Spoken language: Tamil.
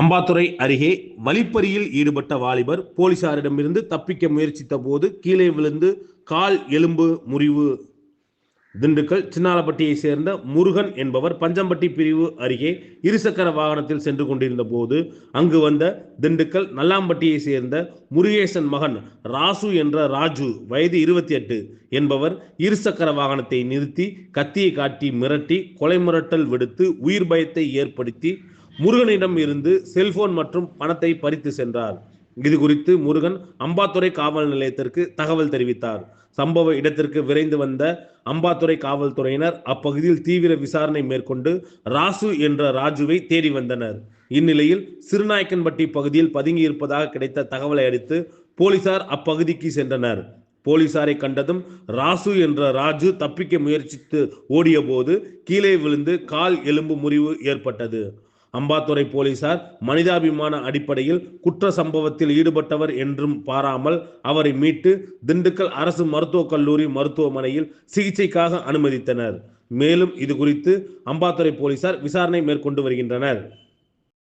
அம்பாத்துறை அருகே வழிப்பறியில் ஈடுபட்ட வாலிபர் போலீசாரிடமிருந்து தப்பிக்க முயற்சித்த போது கீழே விழுந்து கால் எலும்பு முறிவு திண்டுக்கல் சின்னாலப்பட்டியை சேர்ந்த முருகன் என்பவர் பஞ்சம்பட்டி பிரிவு அருகே இருசக்கர வாகனத்தில் சென்று கொண்டிருந்த போது அங்கு வந்த திண்டுக்கல் நல்லாம்பட்டியை சேர்ந்த முருகேசன் மகன் ராசு என்ற ராஜு வயது இருபத்தி எட்டு என்பவர் இருசக்கர வாகனத்தை நிறுத்தி கத்தியை காட்டி மிரட்டி கொலை மிரட்டல் விடுத்து உயிர் பயத்தை ஏற்படுத்தி முருகனிடம் இருந்து செல்போன் மற்றும் பணத்தை பறித்து சென்றார். இது குறித்து முருகன் அம்பாத்துறை காவல் நிலையத்திற்கு தகவல் தெரிவித்தார். சம்பவ இடத்திற்கு விரைந்து வந்த அம்பாத்துறை காவல்துறையினர் அப்பகுதியில் தீவிர விசாரணை மேற்கொண்டு ராசு என்ற ராஜுவை தேடி வந்தனர். இந்நிலையில் சிறுநாயக்கன்பட்டி பகுதியில் பதுங்கியிருப்பதாக கிடைத்த தகவலை அடுத்து போலீசார் அப்பகுதிக்கு சென்றனர். போலீசாரை கண்டதும் ராசு என்ற ராஜு தப்பிக்க முயற்சித்து ஓடிய போது கீழே விழுந்து கால் எலும்பு முறிவு ஏற்பட்டது. அம்பாத்துறை போலீசார் மனிதாபிமான அடிப்படையில் குற்ற சம்பவத்தில் ஈடுபட்டவர் என்றும் பாராமல் அவரை மீட்டு திண்டுக்கல் அரசு மருத்துவக் கல்லூரி மருத்துவமனையில் சிகிச்சைக்காக அனுமதித்தனர். மேலும் இது குறித்து அம்பாத்துறை போலீசார் விசாரணை மேற்கொண்டு வருகின்றனர்.